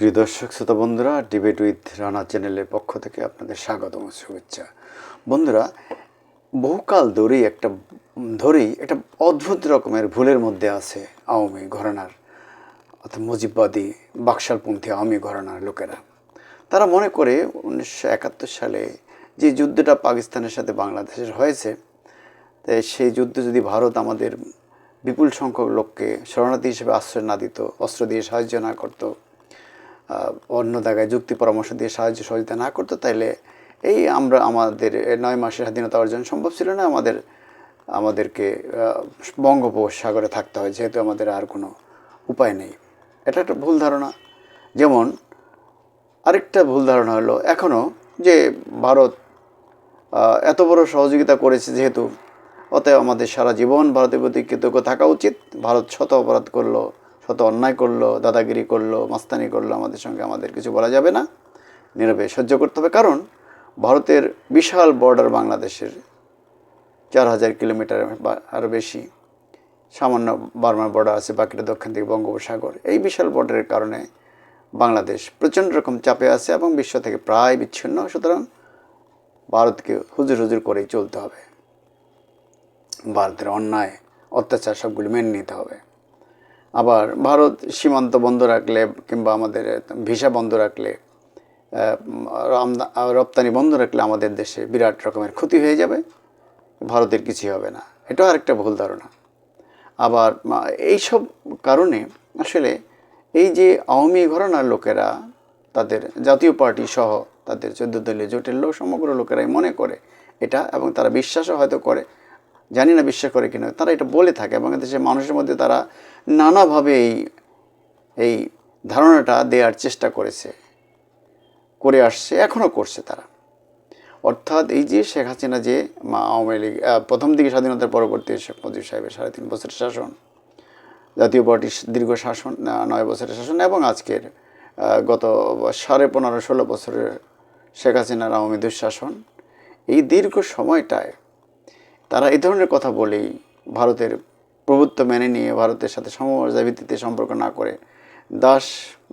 প্রিয় দর্শক, শ্রোতা বন্ধুরা ডিবেট উইথ রানা চ্যানেলের পক্ষ থেকে আপনাদের স্বাগতম, শুভেচ্ছা। বন্ধুরা, বহুকাল ধরেই একটা ধরেই একটা অদ্ভুত রকমের ভুলের মধ্যে আছে আওয়ামী ঘরানার, অর্থাৎ মুজিববাদী, বাকশালপন্থী আওয়ামী ঘরানার লোকেরা। তারা মনে করে উনিশশো একাত্তর সালে যে যুদ্ধটা পাকিস্তানের সাথে বাংলাদেশের হয়েছে তাই সেই যুদ্ধে যদি ভারত আমাদের বিপুল সংখ্যক লোককে শরণার্থী হিসেবে আশ্রয় না দিত, অস্ত্র দিয়ে সাহায্য না করতো অন্য জায়গায় যুক্তি পরামর্শ দিয়ে সাহায্য সহযোগিতা না করতো তাইলে এই আমরা আমাদের নয় মাসের স্বাধীনতা অর্জন সম্ভব ছিল না। আমাদের, আমাদেরকে বঙ্গোপসাগরে থাকতে হয়, যেহেতু আমাদের আর কোনো উপায় নেই। এটা একটা ভুল ধারণা। যেমন আরেকটা ভুল ধারণা হলো এখনও যে ভারত এত বড় সহযোগিতা করেছে যেহেতু, অতএব আমাদের সারা জীবন ভারতের প্রতি কৃতজ্ঞ থাকা উচিত। ভারত শত অপরাধ করল শত অন্যায় করল, দাদাগিরি করল, মাস্তানি করল, আমাদের সঙ্গে আমাদের কিছু বলা যাবে না। নীরবে সহ্য করতে হবে, কারণ ভারতের বিশাল বর্ডার বাংলাদেশের চার হাজার কিলোমিটার বা আরও বেশি সামান্য বার্মার বর্ডার আছে, বাকিটা দক্ষিণ দিকে বঙ্গোপসাগর। এই বিশাল বর্ডারের কারণে বাংলাদেশ প্রচণ্ড রকম চাপে আছে এবং বিশ্ব থেকে প্রায় বিচ্ছিন্ন। সুতরাং ভারতকে হুজুর হুজুর করেই চলতে হবে। ভারতের অন্যায়, অত্যাচার সবগুলি মেনে নিতে হবে। আবার ভারত সীমান্ত বন্ধ রাখলে কিংবা আমাদের ভিসা বন্ধ রাখলে রপ্তানি বন্ধ রাখলে আমাদের দেশে বিরাট রকমের ক্ষতি হয়ে যাবে। ভারতের কিছুই হবে না। এটাও আরেকটা ভুল ধারণা। আবার এইসব কারণে আসলে এই যে আওয়ামী ঘরানার লোকেরা, তাদের জাতীয় পার্টি সহ তাদের চোদ্দ দলীয় জোটের লোক, সমগ্র লোকেরাই মনে করে এটা এবং তারা বিশ্বাসও হয়তো করে। জানি না বিশ্বাস করে কিনা, তারা এটা বলে থাকে এবং দেশের মানুষের মধ্যে তারা নানাভাবে এই এই ধারণাটা দেওয়ার চেষ্টা করেছে, করে আসছে এখনও করছে তারা। অর্থাৎ এই যে শেখ হাসিনা যে মা আওয়ামী লীগ প্রথম দিকে স্বাধীনতার পরবর্তী শেখ মুজিব সাহেবের সাড়ে তিন বছরের শাসন, জাতীয় পার্টির দীর্ঘ শাসন নয় বছরের শাসন এবং আজকের গত সাড়ে পনেরো ষোলো বছরের শেখ হাসিনার আওয়ামী দুঃশাসন এই দীর্ঘ সময়টায় তারা এই ধরনের কথা বলেই ভারতের প্রভুত্ব মেনে নিয়ে ভারতের সাথে সমমর্যাদা ভিত্তিতে সম্পর্ক না করে দাস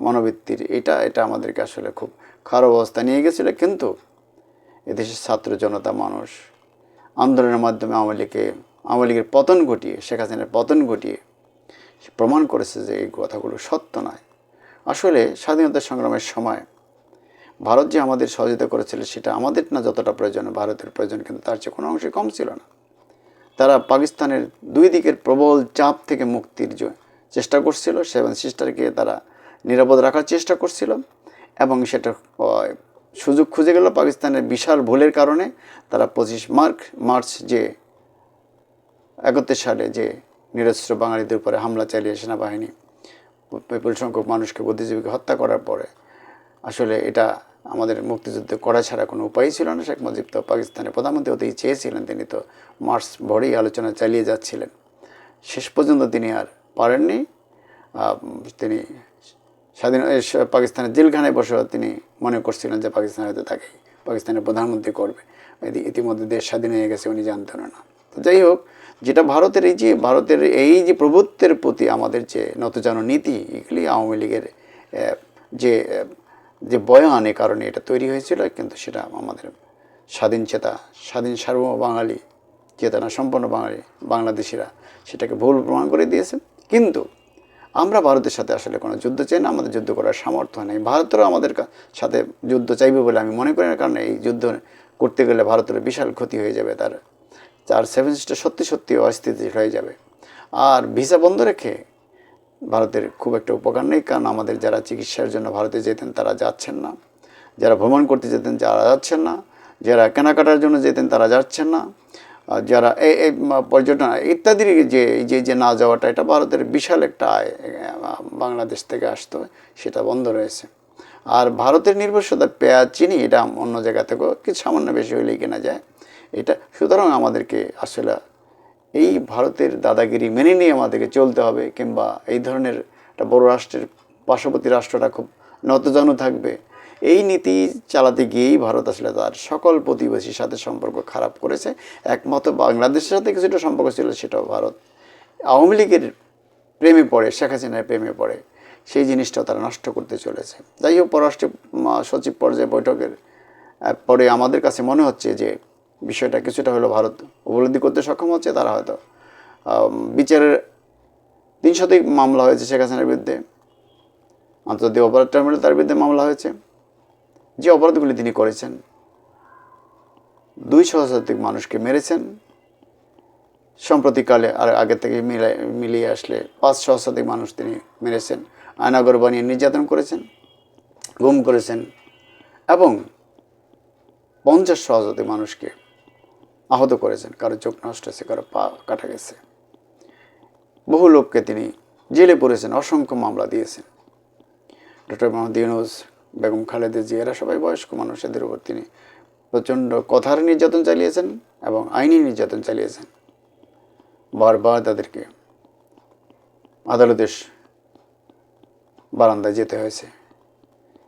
মনোবৃত্তির এটা এটা আমাদেরকে আসলে খুব খারাপ অবস্থা নিয়ে গেছিল। কিন্তু এদেশের ছাত্র জনতা মানুষ আন্দোলনের মাধ্যমে আওয়ামী লীগকে, আওয়ামী লীগের পতন ঘটিয়ে, শেখ হাসিনার পতন ঘটিয়ে সে প্রমাণ করেছে যে এই কথাগুলো সত্য নয়। আসলে স্বাধীনতা সংগ্রামের সময় ভারত যে আমাদের সহযোগিতা করেছিল সেটা আমাদের না যতটা প্রয়োজন, ভারতের প্রয়োজন, কিন্তু তার চেয়ে কোনো অংশে কম ছিল না। তারা পাকিস্তানের দুই দিকের প্রবল চাপ থেকে মুক্তির চেষ্টা করছিল সেভেন সিস্টারকে তারা নিরাপদ রাখার চেষ্টা করছিল এবং সেটা সুযোগ খুঁজে গেল পাকিস্তানের বিশাল ভুলের কারণে। তারা পঁচিশ মার্চ মার্চ যে একত্রিশ সালে যে নিরস্ত্র বাঙালিদের উপরে হামলা চালিয়ে সেনাবাহিনী বিপুল সংখ্যক মানুষকে বুদ্ধিজীবীকে হত্যা করার পরে, আসলে এটা আমাদের মুক্তিযুদ্ধ করা ছাড়া কোনো উপায় ছিল না। শেখ মুজিব তো পাকিস্তানের প্রধানমন্ত্রী হতেই চেয়েছিলেন। তিনি তো মার্চ ভরেই আলোচনা চালিয়ে যাচ্ছিলেন। শেষ পর্যন্ত তিনি আর পারেননি। তিনি স্বাধীন পাকিস্তানের জেলখানায় বসে তিনি মনে করছিলেন যে পাকিস্তান হয়তো তাকে পাকিস্তানের প্রধানমন্ত্রী করবে। ইতিমধ্যে দেশ স্বাধীন হয়ে গেছে উনি জানতেন না। তো যাই হোক, যেটা ভারতের এই যে, ভারতের এই যে প্রভুত্বের প্রতি আমাদের যে নতজানো নীতি, এগুলি আওয়ামী লীগের যে যে বয়ান এ কারণে এটা তৈরি হয়েছিল, কিন্তু সেটা আমাদের স্বাধীন চেতা, স্বাধীন সার্বভৌম বাঙালি, চেতনা সম্পন্ন বাঙালি, বাংলাদেশিরা সেটাকে ভুল প্রমাণ করে দিয়েছে কিন্তু আমরা ভারতের সাথে আসলে কোনো যুদ্ধ চাই না, আমাদের যুদ্ধ করার সামর্থ্য নেই। ভারতেরও আমাদের সাথে যুদ্ধ চাইবে বলে আমি মনে করি না, কারণ এই যুদ্ধ করতে গেলে ভারতের বিশাল ক্ষতি হয়ে যাবে তার। তার সেভেন সিস্টার সত্যি সত্যি অস্থিতিশীল হয়ে যাবে। আর ভিসা বন্ধ রেখে ভারতের খুব একটা উপকার নেই, কারণ আমাদের যারা চিকিৎসার জন্য ভারতে যেতেন তারা যাচ্ছেন না। যারা ভ্রমণ করতে যেতেন তারা যাচ্ছেন না। যারা কেনাকাটার জন্য যেতেন তারা যাচ্ছেন না। যারা এই এই পর্যটন ইত্যাদির যে যে যে না যাওয়াটা, এটা ভারতের বিশাল একটা আয় বাংলাদেশ থেকে আসতো, সেটা বন্ধ রয়েছে। আর ভারতের নির্ভরশীলতা পেঁয়াজ, চিনি, এটা অন্য জায়গা থেকেও কিছু সামান্য বেশি হলেই কেনা যায়। এটা সুতরাং আমাদেরকে আসলে এই ভারতের দাদাগিরি মেনে নিয়ে আমাদেরকে চলতে হবে কিংবা এই ধরনের একটা বড় রাষ্ট্রের পার্শ্ববর্তী রাষ্ট্রটা খুব নতজানু থাকবে। এই নীতি চালাতে গিয়েই ভারত আসলে তার সকল প্রতিবেশীর সাথে সম্পর্ক খারাপ করেছে। একমাত্র বাংলাদেশের সাথে কিছুটা সম্পর্ক ছিল সেটাও ভারত। আওয়ামী লীগের প্রেমে পড়ে, শেখ হাসিনার প্রেমে পড়ে, সেই জিনিসটাও তারা নষ্ট করতে চলেছে। যাই হোক, পররাষ্ট্র সচিব পর্যায়ে বৈঠকের পরে আমাদের কাছে মনে হচ্ছে যে বিষয়টা কিছুটা হলো ভারত উপলব্ধি করতে সক্ষম হচ্ছে তারা হয়তো। বিচারের তিন শতাধিক মামলা হয়েছে শেখ হাসিনার বিরুদ্ধে। আন্তর্জাতিক অপরাধ ট্রাইব্যুনালে তার বিরুদ্ধে মামলা হয়েছে। যে অপরাধগুলি তিনি করেছেন, দুই শতাধিক মানুষকে মেরেছেন। সম্প্রতিকালে আর আগে থেকে মিলিয়ে আসলে পাঁচ সহস্রাধিক মানুষ তিনি মেরেছেন। আয়নাগর বানিয়ে নির্যাতন করেছেন, গুম করেছেন এবং পঞ্চাশ সহস্রাধিক মানুষকে আহত করেছেন, কারও চোখ নষ্ট হয়েছে, কারও পা কাটা গেছে। বহু লোককে তিনি জেলে পড়েছেন, অসংখ্য মামলা দিয়েছেন। ডক্টর মোহাম্মদ ইউনুস, বেগম খালেদা জিয়া, এরা সবাই বয়স্ক মানুষ, এদের উপর তিনি প্রচণ্ড কথার নির্যাতন চালিয়েছেন এবং আইনি নির্যাতন চালিয়েছেন। বারবার তাদেরকে আদালতের বারান্দায় যেতে হয়েছে।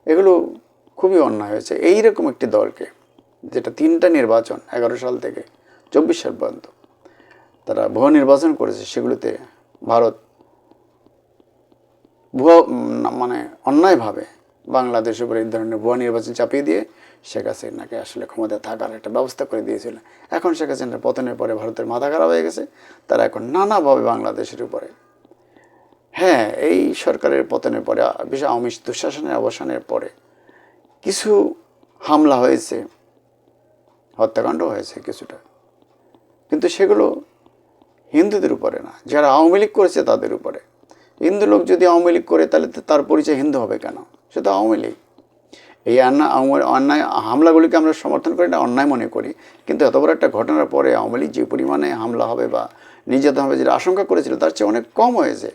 এগুলো খুবই অন্যায় হয়েছে। এইরকম একটি দলকে যেটা তিনটা নির্বাচন এগারো সাল থেকে চব্বিশ সাল পর্যন্ত তারা ভুয়া নির্বাচন করেছে, সেগুলোতে ভারত ভুয়া মানে অন্যায়ভাবে বাংলাদেশের উপরে এই ধরনের ভুয়া নির্বাচন চাপিয়ে দিয়ে শেখ হাসিনাকে আসলে ক্ষমতায় থাকার একটা ব্যবস্থা করে দিয়েছিল। এখন শেখ হাসিনার পতনের পরে ভারতের মাথা খারাপ হয়ে গেছে, তারা এখন নানাভাবে বাংলাদেশের উপরে। হ্যাঁ এই সরকারের পতনের পরে, বিশেষ আওয়ামী দুঃশাসনের অবসানের পরে কিছু হামলা হয়েছে হত্যাকাণ্ড হয়েছে কিছুটা। কিন্তু সেগুলো হিন্দুদের উপরে না, যারা আওয়ামী লীগ করেছে তাদের উপরে। হিন্দু লোক যদি আওয়ামী লীগ করে, তাহলে তার পরিচয় হিন্দু হবে কেন? সে তো আওয়ামী লীগ। এই অন্যায় অন্যায় হামলাগুলিকে আমরা সমর্থন করি না, অন্যায় মনে করি। কিন্তু এত বড় একটা ঘটনার পরে আওয়ামী লীগ যে পরিমাণে হামলা হবে বা নির্যাতন হবে যেটা আশঙ্কা করেছিল, তার চেয়ে অনেক কম হয়েছে।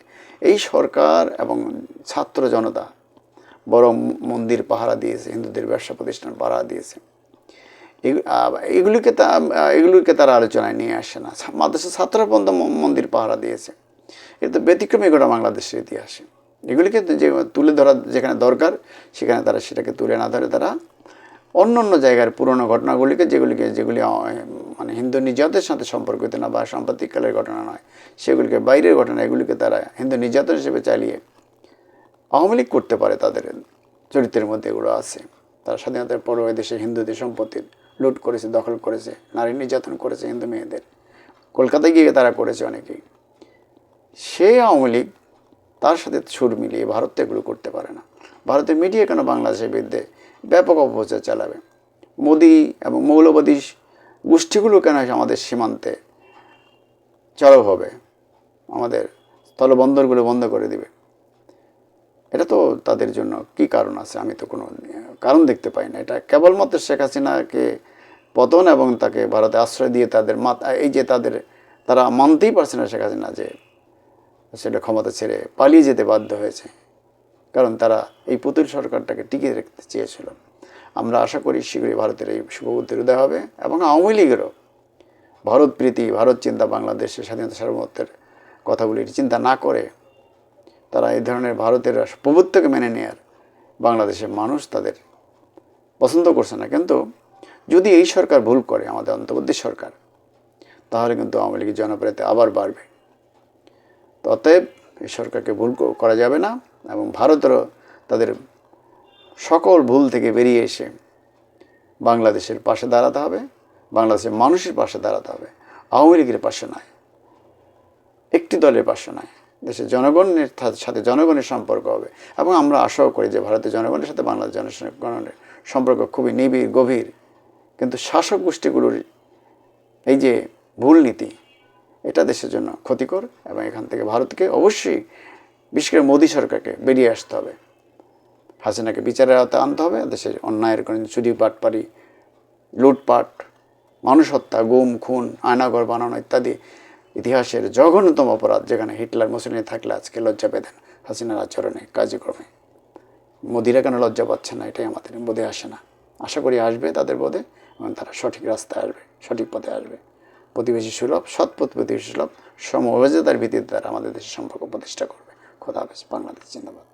এই সরকার এবং ছাত্র জনতা বড় মন্দির পাহারা দিয়েছে, হিন্দুদের ব্যবসা প্রতিষ্ঠান পাহারা দিয়েছে। এগুলিকে তা এগুলিকে তারা আলোচনায় নিয়ে আসে না। মাদ্রাসা ছাত্ররা পর্যন্ত মন্দির পাহারা দিয়েছে। এটা তো ব্যতিক্রমী গোটা বাংলাদেশের ইতিহাসে। এগুলিকে যে, তুলে ধরা যেখানে দরকার, সেখানে তারা সেটাকে তুলে না ধরে তারা অন্য অন্য জায়গার পুরনো ঘটনাগুলিকে, যেগুলিকে, যেগুলি মানে হিন্দু নির্যাতনের সাথে সম্পর্কিত না বা সাম্প্রতিককালের ঘটনা নয়, সেগুলিকে, বাইরের ঘটনা, এগুলিকে তারা হিন্দু নির্যাতন হিসেবে চালিয়ে আওয়ামী লীগ করতে পারে তাদের চরিত্রের মধ্যে এগুলো আছে। তারা স্বাধীনতার পরও দেশে হিন্দুদের সম্পত্তি লুট করেছে, দখল করেছে, নারী নির্যাতন করেছে হিন্দু মেয়েদের। কলকাতায় গিয়ে তারা করেছে অনেকেই। সেই আওয়ামী লীগ তার সাথে সুর মিলিয়ে ভারত এগুলো করতে পারে না। ভারতের মিডিয়া কেন বাংলাদেশের বিরুদ্ধে ব্যাপক অপপ্রচার চালাবে? মোদি এবং মৌলবাদী গোষ্ঠীগুলো কেন আমাদের সীমান্তে চড়ক হবে? আমাদের স্থলবন্দরগুলো বন্ধ করে দিবে? এটা তো তাদের জন্য কি কারণ আছে? আমি তো কোনো কারণ দেখতে পাই না। এটা কেবলমাত্র শেখ হাসিনাকে পতন এবং তাকে ভারতে আশ্রয় দিয়ে তাদের মাথা এই যে তাদের, তারা মানতেই পারছে না শেখ হাসিনা যে সেটা ক্ষমতা ছেড়ে পালিয়ে যেতে বাধ্য হয়েছে। কারণ তারা এই পুতুল সরকারটাকে টিকিয়ে রাখতে চেয়েছিল। আমরা আশা করি শীঘ্রই ভারতের এই শুভবুদ্ধির উদয় হবে এবং আওয়ামী লীগেরও ভারত প্রীতি, ভারত চিন্তা, বাংলাদেশের স্বাধীনতা সার্বভৌমত্বের কথাগুলির চিন্তা না করে তারা এই ধরনের ভারতের প্রভুত্বকে মেনে নেয়ার বাংলাদেশের মানুষ তাদের পছন্দ করছে না। কিন্তু যদি এই সরকার ভুল করে, আমাদের অন্তর্বর্তী সরকার, তাহলে কিন্তু আওয়ামী লীগের জনপ্রিয়তা আবার বাড়বে। তো অতএব এই সরকারকে ভুল করা যাবে না এবং ভারতেরও তাদের সকল ভুল থেকে বেরিয়ে এসে বাংলাদেশের পাশে দাঁড়াতে হবে, বাংলাদেশের মানুষের পাশে দাঁড়াতে হবে। আওয়ামী লীগের পাশে নয়, একটি দলের পাশে নয়। দেশের জনগণের সাথে জনগণের সম্পর্ক হবে। এবং আমরা আশাও করি যে ভারতের জনগণের সাথে বাংলাদেশ জনগণের সম্পর্ক খুবই নিবিড়, গভীর। কিন্তু শাসক গোষ্ঠীগুলোর এই যে ভুল নীতি, এটা দেশের জন্য ক্ষতিকর এবং এখান থেকে ভারতকে অবশ্যই, বিশেষ করে মোদী সরকারকে বেরিয়ে আসতে হবে। হাসিনাকে বিচারের আওতায় আনতে হবে, দেশের অন্যায়ের কোনো চুরি পাটপারি লুটপাট, মানুষ হত্যা, গুম, খুন, আয়নাঘর বানানো ইত্যাদি ইতিহাসের জঘন্যতম অপরাধ যেখানে হিটলার মুসলিম থাকলে আজকে লজ্জা পেতেন হাসিনার আচরণে, কার্যক্রমে। মোদিরা কেন লজ্জা পাচ্ছে না? এটাই আমাদের, বোধে আসে না। আশা করি আসবে তাদের বোধে এবং তারা সঠিক রাস্তায় আসবে, সঠিক পথে আসবে। প্রতিবেশী সুলভ, সৎ প্রতিবেশী সুলভ সমবেজতার ভিত্তিতে তারা আমাদের দেশের সম্পর্ক প্রতিষ্ঠা করবে। খোদা হাফেজ, বাংলাদেশ জিন্দাবাদ।